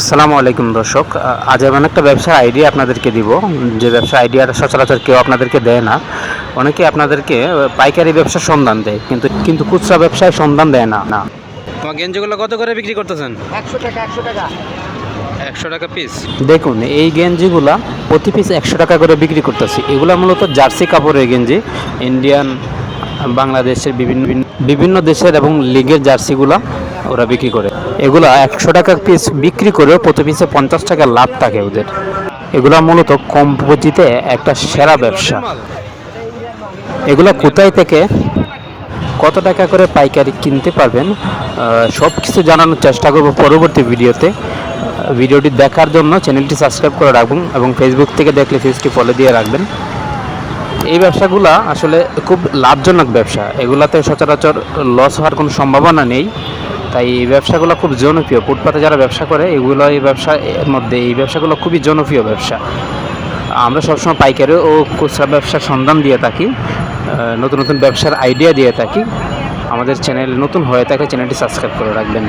আসসালামু আলাইকুম দর্শক। আজ এমন একটা ব্যবসার আইডিয়া আপনাদেরকে দিব। যে ব্যবসা আইডিয়াটা সচরাচর কেউ আপনাদেরকে দেয় না। অনেকে আপনাদেরকে পাইকারি ব্যবসার সন্ধান দেয় কিন্তু কিন্তু খুচরা ব্যবসায় সন্ধান দেয় না। না। তোমার গেঞ্জিগুলো কত করে বিক্রি করতেছেন? একশো টাকা একশো টাকা। একশো টাকা পিস দেখুন এই গেঞ্জিগুলা প্রতি পিস একশো টাকা করে বিক্রি করতেছি। এগুলা মূলত জার্সি কাপড়ের গেঞ্জি ইন্ডিয়ান বাংলাদেশের বিভিন্ন বিভিন্ন দেশের এবং লিগের জার্সিগুলা। ওরা বিক্রি করে। এগুলা একশো টাকা পিস বিক্রি করেও প্রতি পিসে পঞ্চাশ টাকা লাভ থাকে ওদের। এগুলা মূলত কম পুঁজিতে একটা সেরা ব্যবসা। এগুলো কোথায় থেকে কত টাকা করে পাইকারি কিনতে পারবেন সব কিছু জানানোর চেষ্টা করব পরবর্তী ভিডিওতে। ভিডিওটি দেখার জন্য চ্যানেলটি সাবস্ক্রাইব করে রাখবেন এবং ফেসবুক থেকে দেখলে পেজটি ফলো দিয়ে রাখবেন। এই ব্যবসাগুলো আসলে খুব লাভজনক ব্যবসা। এগুলাতে সচরাচর লস হওয়ার কোনো সম্ভাবনা নেই। তাই এই ব্যবসাগুলো খুব জনপ্রিয়। ফুটপাতে যারা ব্যবসা করে, এগুলো এই ব্যবসা মধ্যে এই ব্যবসাগুলো খুবই জনপ্রিয় ব্যবসা। আমরা সবসময় পাইকারি ও খুচরা ব্যবসার সন্ধান দিয়ে থাকি নতুন নতুন ব্যবসার আইডিয়া দিয়ে থাকি। আমাদের চ্যানেল নতুন হয়ে থাকলে চ্যানেলটি সাবস্ক্রাইব করে রাখবেন।